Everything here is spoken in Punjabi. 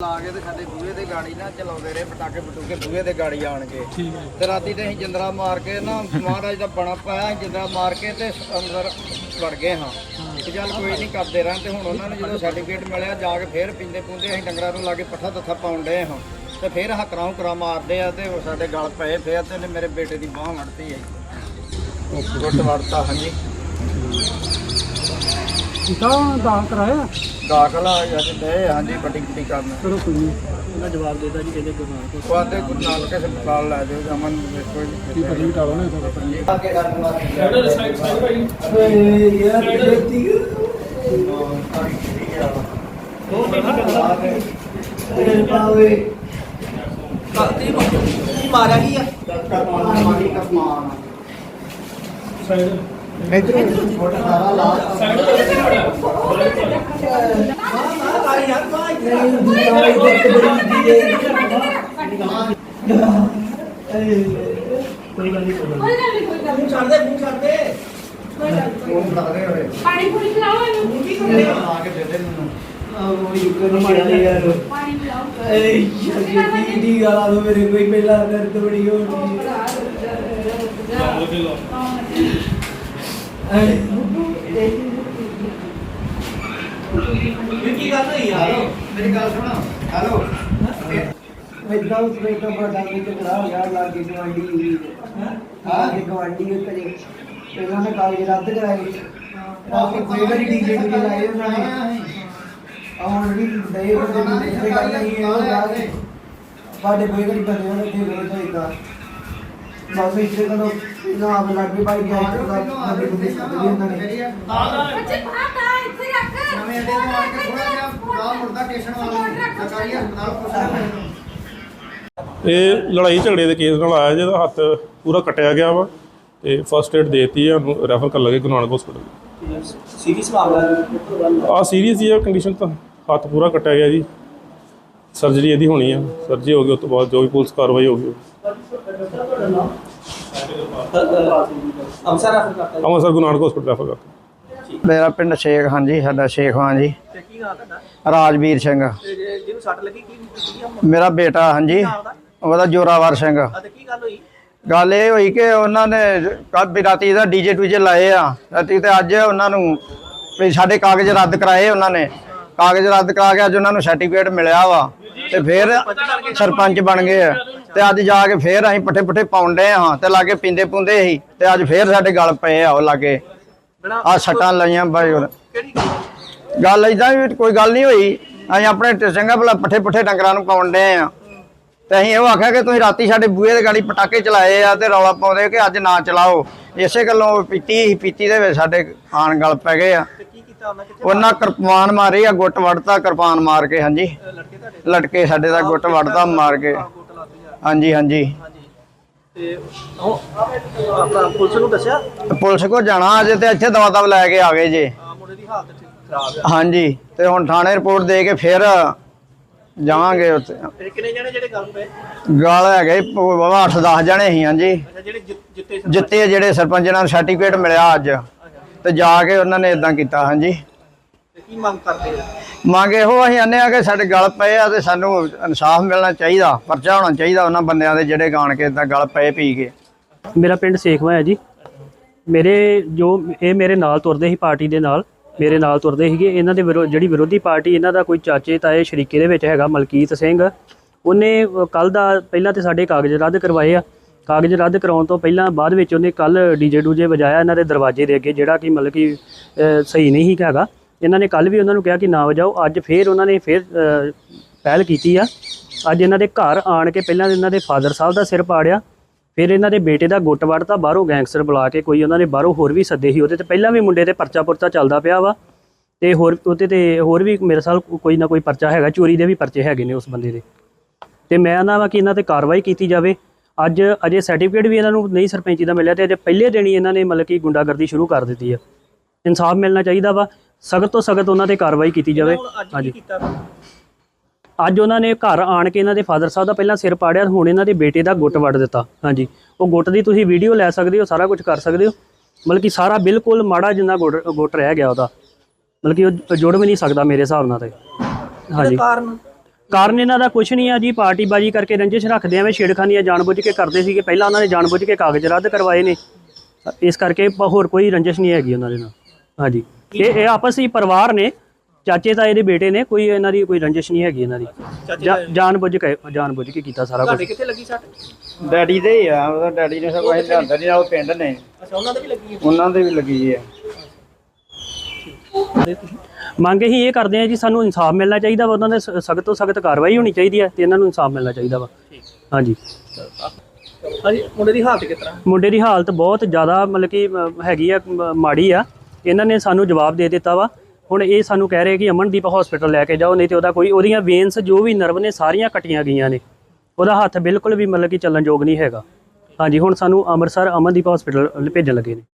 ਲਾ ਕੇ ਤੇ ਸਾਡੇ ਬੂਹੇ ਤੇ ਗਾੜੀ ਨਾ ਚਲਾਉਂਦੇ ਰਹੇ ਪਟਾਕੇ ਪਟੂਕੇ ਬੂਹੇ ਤੇ ਗਾੜੀ ਆਣ ਕੇ। ਠੀਕ ਹੈ। ਤੇ ਰਾਤੀ ਤੇ ਅਸੀਂ ਜਿੰਦਰਾ ਮਾਰ ਕੇ ਨਾ ਮਹਾਰਾਜ ਦਾ ਬਣਾ ਪਾਇਆ ਜਿੰਦਰਾ ਮਾਰ ਕੇ ਤੇ ਅੰਦਰ ਵੜ ਗਏ ਹਾਂ। ਤੇ ਚੱਲ ਕੋਈ ਨਹੀਂ ਕਰਦੇ ਰਾਂ ਤੇ ਹੁਣ ਉਹਨਾਂ ਨੂੰ ਜਦੋਂ ਸਰਟੀਫਿਕੇਟ ਮਿਲਿਆ ਜਾ ਕੇ ਫੇਰ ਪਿੰਦੇ ਪੁੰਦੇ ਅਸੀਂ ਡੰਗਰਾਂ ਨੂੰ ਲਾ ਕੇ ਪੱਠਾ ਦੱਥਾ ਪਾਉਣ ਡਏ ਹਾਂ। ਤੇ ਫੇਰ ਹਕਰਾਂ ਹੁਕਰਾਂ ਮਾਰਦੇ ਆ ਤੇ ਉਹ ਸਾਡੇ ਗਲ ਪਏ ਫੇਰ ਤੇ ਉਹਨੇ ਮੇਰੇ ਬੇਟੇ ਦੀ ਬਾਹ ਵੜਤੀ ਹੈ ਗੁੱਟ ਵੜਤਾ ਹਾਂਜੀ। ਕੀਤਾ ਦਾਨ ਕਰਾਇਆ? ਦਾਖਲ ਆ ਅੱਜ ਦੇ ਹਾਂਜੀ ਵੱਡੀ ਕੁੱਟੀ ਕਰਨ। ਚਲੋ ਕੋਈ ਨਹੀਂ ਉਹਦਾ ਜਵਾਬ ਦੇਤਾ ਜੀ ਕਹਿੰਦੇ ਗੁਰੂ ਨਾਨਕ ਉਹ ਆਂਦੇ ਗੁਰੂ ਨਾਨਕ ਹਸਪਤਾਲ ਲੈ ਜਾਓ ਅਮਨ ਦੇ ਕੋਈ ਕੀ ਪੱਲੀ ਟਾਲੋ ਨਾ ਨਹੀਂ ਅੱਗੇ ਕਰਨ ਵਾਸਤੇ ਯਾਰ ਬੇਟੀ ਤੇਰੇ ਪਾਵੇ। ਕਾਤੀ ਮਾਰਿਆ ਕੀ ਆ? ਮਾਰ ਯਾਰ ਮਾਰ ਨਹੀਂ ਦੁਨੀਆ ਵਿੱਚ ਕੋਈ ਗੱਲ ਨਹੀਂ, ਕੋਈ ਗੱਲ ਨਹੀਂ। ਕੋਈ ਗੱਲ ਨਹੀਂ ਛੱਡ ਦੇ ਮੂੰਹ ਛੱਡ ਦੇ ਕੋਈ ਗੱਲ ਨਹੀਂ ਪਾਣੀ ਪੂਰੀ ਖਿਲਾਓ ਇਹਨੂੰ ਕੀ ਕਰਦੇ ਆ ਕੇ ਦੇ ਦੇ ਮੈਨੂੰ ਉਹ ਯੁਕਰ ਮਾਰਿਆ ਯਾਰ ਪਾਣੀ ਪਿਲਾਓ ਏ ਯਾਰ ਕੀ ਦੀ ਗਾਲਾਂ ਤੋਂ ਮੇਰੇ ਕੋਈ ਪਹਿਲਾਂ ਦਰਦ ਬੜੀ ਹੋ ਰਹੀ ਕੀ ਗੱਲ ਹੋਈ ਯਾਰ ਮੇਰੀ ਗੱਲ ਸੁਣੋ ਹੈਲੋ ਇਦਾਂ ਉਸ ਵੇਲੇ ਤਾਂ ਬੜਾ ਵੀ ਟਕਰਾ ਹੋ ਗਿਆ ਲਾਗੇ ਗਵਾਂਡੀ ਹਾਂ ਕਿ ਗਵਾਂਡੀ ਕਰੇ ਇਹਨਾਂ ਨੇ ਕਾਗਜ਼ ਰੱਦ ਕਰਾਏ ਆਪ ਕੋਈ ਵਾਰੀ ਡੀਜੇ ਨੂੰ ਲਾਏ ਉਹਨਾਂ ਨੇ ਆਉਣ ਵੀ ਦੇ ਬੰਦੇ ਨੂੰ ਦੇਖਦੇ ਗੱਲ ਨਹੀਂ ਹੈ ਉਹ ਯਾਦ ਹੈ ਸਾਡੇ ਕੋਈ ਵਾਰੀ ਬੰਦੇ ਉਹਨਾਂ ਦੇ ਰੋਜ਼ ਹੋਈਦਾ ਬਸ ਇੱਥੇ ਕਦੋਂ ਨਾ ਆਪ ਲੱਗੇ ਭਾਈ ਗਿਆ ਇੱਥੇ ਦਾ ਬੰਦੇ ਨੂੰ ਦੇਖਦੇ ਉਹਨਾਂ ਨੇ ਇੱਥੇ ਰੱਖ ਨਵੇਂ ਅੱਡੇ ਤੋਂ ਆ ਕੇ ਥੋੜਾ ਜਿਹਾ ਗਾਹ ਮੁਰਦਾ ਟੇਸ਼ਨ ਵਾਲਾ ਸਰਕਾਰੀ ਹਸਪਤਾਲ ਪੁੱਛਣਾ ਇਹ ਲੜਾਈ ਝਗੜੇ ਦੇ ਕੇਸ ਨਾਲ ਆਇਆ ਜਿਹਦਾ ਹੱਥ ਪੂਰਾ ਕੱਟਿਆ ਗਿਆ ਵਾ ਤੇ ਫਸਟ ਏਡ ਦੇਤੀ ਹੈ ਉਹਨੂੰ ਰੈਫਰ ਕਰ ਲਗੇ ਗੁਰੂ ਨਾਨਕ ਹਸਪੀਟਲ ਸੀਰੀਅਸ ਮਾਮਲਾ ਆ ਸੀਰੀਅਸ ਹੀ। ਆ ਕੰਡੀਸ਼ਨ ਤਾਂ ਹੱਥ ਪੂਰਾ ਕੱਟਿਆ ਗਿਆ ਜੀ। ਸਰਜਰੀ ਇਹਦੀ ਹੋਣੀ ਆ ਸਰਜਰੀ ਹੋ ਗਈ ਉਸ ਤੋਂ ਬਾਅਦ ਜੋ ਵੀ ਪੁਲਿਸ ਕਾਰਵਾਈ ਹੋਗੀ ਅਮਸਰ ਰਫਰ ਕਰਤਾ ਅੰਮ੍ਰਿਤਸਰ ਗੁਰੂ ਨਾਨਕ ਹਸਪੀਟਲ ਰੈਫਰ ਕਰਤਾ। ਮੇਰਾ ਪਿੰਡ ਸ਼ੇਖ ਹਾਂਜੀ ਸਾਡਾ ਸ਼ੇਖ ਹਾਂ ਜੀ। ਤੇ ਕੀ ਨਾਮ ਤੁਹਾਡਾ? ਰਾਜਵੀਰ ਸਿੰਘ। ਤੇ ਜੇ- ਜਿਹਨੂੰ ਸੱਟ ਲੱਗੀ ਕੀ ਕੀ ਆ ਮੇਰਾ ਬੇਟਾ ਹਾਂਜੀ। ਉਹਦਾ? ਜੋਰਾਵਰ ਸਿੰਘ। ਆ ਤੇ ਕੀ ਗੱਲ ਹੋਈ? ਗੱਲ ਇਹ ਹੋਈ ਕਿ ਉਹਨਾਂ ਨੇ ਕੱਲ ਵੀ ਰਾਤੀ ਦਾ ਡੀਜੇ ਟੂਜੇ ਲਾਏ ਆ। ਰਾਤੀ ਤੇ ਅੱਜ ਉਹਨਾਂ ਨੂੰ ਵੀ ਸਾਡੇ ਕਾਗਜ਼ ਰੱਦ ਕਰਾਏ ਉਹਨਾਂ ਨੇ। ਕਾਗਜ਼ ਰੱਦ ਕਰਾ ਕੇ ਅੱਜ ਉਹਨਾਂ ਨੂੰ ਸਰਟੀਫਿਕੇਟ ਮਿਲਿਆ ਵਾ। ਤੇ ਫਿਰ ਸਰਪੰਚ ਬਣ ਗਏ ਆ। ਤੇ ਅੱਜ ਜਾ ਕੇ ਫਿਰ ਅਸੀਂ ਪੱਠੇ ਪੁੱਠੇ ਪਾਉਂਦੇ ਹਾਂ ਤੇ ਲਾਗੇ ਪਿੰਦੇ ਪੁੰਦੇ ਸੀ। ਤੇ ਅੱਜ ਫਿਰ ਸਾਡੇ ਗਲ ਪਏ ਆ ਉਹ ਲਾਗੇ। ਆ ਸੱਟਾਂ ਲਾਈਆਂ ਬਾਈ ਉਹ। ਗੱਲ? ਇਦਾਂ ਵੀ ਕੋਈ ਗੱਲ ਨਹੀਂ ਹੋਈ। ਅਸੀਂ ਆਪਣੇ ਚੰਗਾ ਭਲਾ ਪੱਠੇ ਪੁੱਠੇ ਡੰਗਰਾਂ ਨੂੰ ਪਾਉਣ ਡਏ ਆ। ਤੇ ਅਸੀਂ ਇਹ ਆਖਿਆ ਕਿ ਤੁਸੀਂ ਰਾਤੀ ਸਾਡੇ ਬੂਹੇ ਦੇ ਗਾੜੀ ਪਟਾਕੇ ਚਲਾਏ ਆ ਤੇ ਰੌਲਾ ਪਾਉਂਦੇ ਕਿ ਅੱਜ ਨਾ ਚਲਾਓ। ਇਸੇ ਗੱਲੋਂ ਪੀਤੀ ਹੀ ਪੀਤੀ ਦੇ ਵਿੱਚ ਸਾਡੇ ਆਣ ਗਲ ਪੈ ਗਏ ਆ। ਉਹਨਾਂ ਕਿਰਪਾਨ ਮਾਰੀ ਆ ਗੁੱਟ ਵੜਤਾ ਕਿਰਪਾਨ ਮਾਰ ਕੇ ਹਾਂਜੀ। ਲਟਕੇ ਸਾਡੇ ਦਾ ਗੁੱਟ ਵੜਤਾ ਮਾਰ ਕੇ। ਹਾਂਜੀ। ਹਾਂਜੀ। ਤੇ ਪੁਲਿਸ ਨੂੰ ਦੱਸਿਆ? ਪੁਲਿਸ ਕੋ ਜਾਣਾ ਅਜੇ ਤੇ ਇੱਥੇ ਦਵਾ ਦਵ ਲੈ ਕੇ ਆ ਗਏ ਜੇ। ਆ ਮੁੰਡੇ ਦੀ ਹਾਲਤ ਠੀਕ ਖਰਾਬ ਆ। ਹਾਂਜੀ ਤੇ ਹੁਣ ਥਾਣੇ ਰਿਪੋਰਟ ਦੇ ਕੇ ਫਿਰ ਜਾਵਾਂਗੇ ਉੱਥੇ। ਕਿੰਨੇ ਜਣੇ ਜਿਹੜੇ ਗੱਲ ਪਏ ਗਾਲ ਹੈਗੇ ਬਾਬਾ 8-10 ਜਣੇ ਸੀ ਹਾਂਜੀ। ਅੱਛਾ ਜਿਹੜੇ ਜਿ- ਜਿੱਤੇ ਜਿੱਤੇ ਜਿਹੜੇ ਸਰਪੰਚ ਇਹਨਾਂ ਨੂੰ ਸਰਟੀਫਿਕੇਟ ਮਿਲਿਆ ਅੱਜ। ਤੇ ਜਾ ਕੇ ਉਹਨਾਂ ਨੇ ਇਦਾਂ ਕੀਤਾ ਹਾਂਜੀ। ਕੀ ਮੰਗ ਕਰਦੇ ਆ ਮੰਗ ਇਹੋ ਅਸੀਂ ਆਨੇ ਆ ਕਿ ਸਾਡੇ ਗਲ ਪਏ ਆ ਤੇ ਸਾਨੂੰ ਇਨਸਾਫ ਮਿਲਣਾ ਚਾਹੀਦਾ ਪਰਚਾ ਹੋਣਾ ਚਾਹੀਦਾ ਉਹਨਾਂ ਬੰਦਿਆਂ ਦੇ ਜਿਹੜੇ ਗਾਣ ਕੇ ਇਦਾਂ ਗਲ ਪਏ ਪੀ ਕੇ। ਮੇਰਾ ਪਿੰਡ ਸੇਖਵਾ ਹੈ ਜੀ। ਮੇਰੇ ਜੋ ਇਹ ਮੇਰੇ ਨਾਲ ਤੁਰਦੇ ਸੀ ਪਾਰਟੀ ਦੇ ਨਾਲ ਮੇਰੇ ਨਾਲ ਤੁਰਦੇ ਸੀਗੇ। ਇਹਨਾਂ ਦੇ ਵਿਰੋ- ਜਿਹੜੀ ਵਿਰੋਧੀ ਪਾਰਟੀ ਇਹਨਾਂ ਦਾ ਕੋਈ ਚਾਚੇ ਤਾਏ ਸ਼ਰੀਕੇ ਦੇ ਵਿੱਚ ਹੈਗਾ ਮਲਕੀਤ ਸਿੰਘ। ਉਹਨੇ ਕੱਲ ਦਾ ਪਹਿਲਾਂ ਤੇ ਸਾਡੇ ਕਾਗਜ਼ ਰੱਦ ਕਰਵਾਏ ਆ। ਕਾਗਜ਼ ਰੱਦ ਕਰਾਉਣ ਤੋਂ ਪਹਿਲਾਂ ਬਾਅਦ ਵਿੱਚ ਉਹਨੇ ਕੱਲ ਡੀਜੇ ਡੂਜੇ ਵਜਾਇਆ ਇਹਨਾਂ ਦੇ ਦਰਵਾਜ਼ੇ ਦੇ ਅੱਗੇ ਜਿਹੜਾ ਕਿ ਮਤਲਬ ਕਿ ਸਹੀ ਨਹੀਂ ਸੀ ਹੈਗਾ। ਇਹਨਾਂ ਨੇ ਕੱਲ ਵੀ ਉਹਨਾਂ ਨੂੰ ਕਿਹਾ ਕਿ ਨਾ ਵਜਾਓ, ਅੱਜ ਫੇਰ ਉਹਨਾਂ ਨੇ ਫੇਰ ਪਹਿਲ ਕੀਤੀ ਆ। ਅੱਜ ਇਹਨਾਂ ਦੇ ਘਰ ਆਣ ਕੇ ਪਹਿਲਾਂ ਇਹਨਾਂ ਦੇ ਫਾਦਰ ਸਾਹਿਬ ਦਾ ਸਿਰ ਪਾੜਿਆ, ਫਿਰ ਇਹਨਾਂ ਦੇ ਬੇਟੇ ਦਾ ਗੁੱਟ ਵੜਤਾ ਬਾਹਰੋਂ ਗੈਂਗਸਟਰ ਬੁਲਾ ਕੇ ਕੋਈ ਉਹਨਾਂ ਨੇ ਬਾਹਰੋਂ ਹੋਰ ਵੀ ਸੱਦੇ ਸੀ ਉਹਦੇ ਤੇ। ਪਹਿਲਾਂ ਵੀ ਮੁੰਡੇ ਤੇ ਪਰਚਾ ਪੁਰਚਾ ਚੱਲਦਾ ਪਿਆ ਵਾ ਤੇ ਹੋਰ ਉਹਦੇ ਤੇ ਹੋਰ ਵੀ ਮੇਰੇ ਸਾਲ ਕੋਈ ਨਾ ਕੋਈ ਪਰਚਾ ਹੈਗਾ, ਚੋਰੀ ਦੇ ਵੀ ਪਰਚੇ ਹੈਗੇ ਨੇ ਉਸ ਬੰਦੇ ਦੇ। ਤੇ ਮੈਂ ਨਾ ਵਾ ਕਿ ਇਹਨਾਂ ਤੇ ਕਾਰਵਾਈ ਕੀਤੀ ਜਾਵੇ। ਅੱਜ ਅਜੇ ਸਰਟੀਫਿਕੇਟ ਵੀ ਇਹਨਾਂ ਨੂੰ ਨਹੀਂ ਸਰਪੰਚੀ ਦਾ ਮਿਲਿਆ ਤੇ ਅਜੇ ਪਹਿਲੇ ਦਿਨ ਹੀ ਇਹਨਾਂ ਨੇ ਮਤਲਬ ਕਿ ਗੁੰਡਾਗਰਦੀ ਸ਼ੁਰੂ ਕਰ ਦਿੱਤੀ ਆ। ਇਨਸਾਫ ਮਿਲਣਾ ਚਾਹੀਦਾ ਵਾ। ਸਖਤ ਤੋਂ ਸਖਤ ਉਹਨਾਂ ਤੇ ਕਾਰਵਾਈ ਕੀਤੀ ਜਾਵੇ। ਹਾਂਜੀ। ਅੱਜ ਉਹਨਾਂ ਨੇ ਘਰ ਆਣ ਕੇ ਇਹਨਾਂ ਦੇ ਫਾਦਰ ਸਾਹਿਬ ਦਾ ਪਹਿਲਾਂ ਸਿਰ ਪਾੜਿਆ ਹੁਣ ਇਹਨਾਂ ਦੇ ਬੇਟੇ ਦਾ ਗੁੱਟ ਵੱਢ ਦਿੱਤਾ। ਹਾਂਜੀ। ਉਹ ਗੁੱਟ ਦੀ ਤੁਸੀਂ ਵੀਡੀਓ ਲੈ ਸਕਦੇ ਹੋ ਸਾਰਾ ਕੁਝ ਕਰ ਸਕਦੇ ਹੋ। ਮਤਲਬ ਕਿ ਸਾਰਾ ਬਿਲਕੁਲ ਮਾੜਾ ਜਿੰਨਾ ਗੁੱਟ ਰਹਿ ਗਿਆ ਉਹਦਾ। ਮਤਲਬ ਕਿ ਉਹ ਜੁੜ ਵੀ ਨਹੀਂ ਸਕਦਾ ਮੇਰੇ ਹਿਸਾਬ ਨਾਲ ਤੇ। ਹਾਂਜੀ। ਕਾਰਨ? ਕਾਰਨ ਇਹਨਾਂ ਦਾ ਕੁਝ ਨਹੀਂ ਆ ਜੀ ਪਾਰਟੀਬਾਜੀ ਕਰਕੇ ਰੰਜਿਸ਼ ਰੱਖਦੇ ਐਵੇਂ ਛੇੜਖਾਨੀਆਂ ਜਾਣਬੁੱਝ ਕੇ ਕਰਦੇ ਸੀਗੇ। ਪਹਿਲਾਂ ਉਹਨਾਂ ਨੇ ਜਾਣਬੁੱਝ ਕੇ ਕਾਗਜ਼ ਰੱਦ ਕਰਵਾਏ ਨੇ। ਇਸ ਕਰਕੇ ਹੋਰ ਕੋਈ ਰੰਜਿਸ਼ ਨਹੀਂ ਹੈਗੀ ਉਹਨਾਂ ਦੇ ਨਾਲ। ਹਾਂਜੀ। ਇਹ ਇਹ ਆਪਸ ਵਿੱਚ ਪਰਿਵਾਰ ਨੇ ਚਾਚੇ ਤਾਏ ਦੇ ਬੇਟੇ ਨੇ ਕੋਈ ਇਹਨਾਂ ਦੀ ਕੋਈ ਰੰਜਿਸ਼ ਨਹੀਂ ਹੈਗੀ ਇਹਨਾਂ ਦੀ। ਜਾ- ਜਾਣਬੁੱਝ ਕੇ ਜਾਣਬੁੱਝ ਕੇ ਕੀਤਾ ਸਾਰਾ ਕੁਝ ਕਿੱਥੇ ਲੱਗੀ ਸੱਟ? ਡੈਡੀ ਦੇ ਹੀ ਆ ਉਹਦਾ ਡੈਡੀ ਨੇ ਸਭ ਕੁਝ ਲਿਆਂਦਾ ਨਹੀਂ ਉਹ ਪਿੰਡ ਨੇ। ਅੱਛਾ ਉਹਨਾਂ ਦੇ ਵੀ ਲੱਗੀ ਹੈ? ਉਹਨਾਂ ਦੇ ਵੀ ਲੱਗੀ ਹੈ। ਮੰਗ ਹੀ ਇਹ ਕਰਦੇ ਆ ਜੀ ਸਾਨੂੰ ਇਨਸਾਫ ਮਿਲਣਾ ਚਾਹੀਦਾ ਵਾ ਉਹਨਾਂ ਦੇ ਸਖਤ ਤੋਂ ਸਖਤ ਕਾਰਵਾਈ ਹੋਣੀ ਚਾਹੀਦੀ ਹੈ ਤੇ ਇਹਨਾਂ ਨੂੰ ਇਨਸਾਫ ਮਿਲਣਾ ਚਾਹੀਦਾ ਵਾ। ਹਾਂਜੀ। ਹਾਂਜੀ ਮੁੰਡੇ ਦੀ ਹਾਲਤ ਕਿਸ ਤਰ੍ਹਾਂ? ਮੁੰਡੇ ਦੀ ਹਾਲਤ ਬਹੁਤ ਜ਼ਿਆਦਾ ਮਤਲਬ ਕਿ ਹੈਗੀ ਆ ਮਾੜੀ ਆ। ਇਹਨਾਂ ਨੇ ਸਾਨੂੰ ਜਵਾਬ ਦੇ ਦਿੱਤਾ ਵਾ। ਹੁਣ ਇਹ ਸਾਨੂੰ ਕਹਿ ਰਹੇ ਕਿ ਅਮਨਦੀਪ ਹਸਪੀਟਲ ਲੈ ਕੇ ਜਾਓ, ਨਹੀਂ ਤੇ ਉਹਦਾ ਕੋਈ ਉਹਦੀਆਂ ਵੇਨਸ ਜੋ ਵੀ ਨਰਵ ਨੇ ਸਾਰੀਆਂ ਕੱਟੀਆਂ ਗਈਆਂ ਨੇ। ਉਹਦਾ ਹੱਥ ਬਿਲਕੁਲ ਵੀ ਮਤਲਬ ਕਿ ਚੱਲਣ ਯੋਗ ਨਹੀਂ ਹੈਗਾ। ਹਾਂਜੀ, ਹੁਣ ਸਾਨੂੰ ਅੰਮ੍ਰਿਤਸਰ ਅਮਨਦੀਪ ਹਸਪੀਟਲ ਭੇਜਣ ਲੱਗੇ ਨੇ।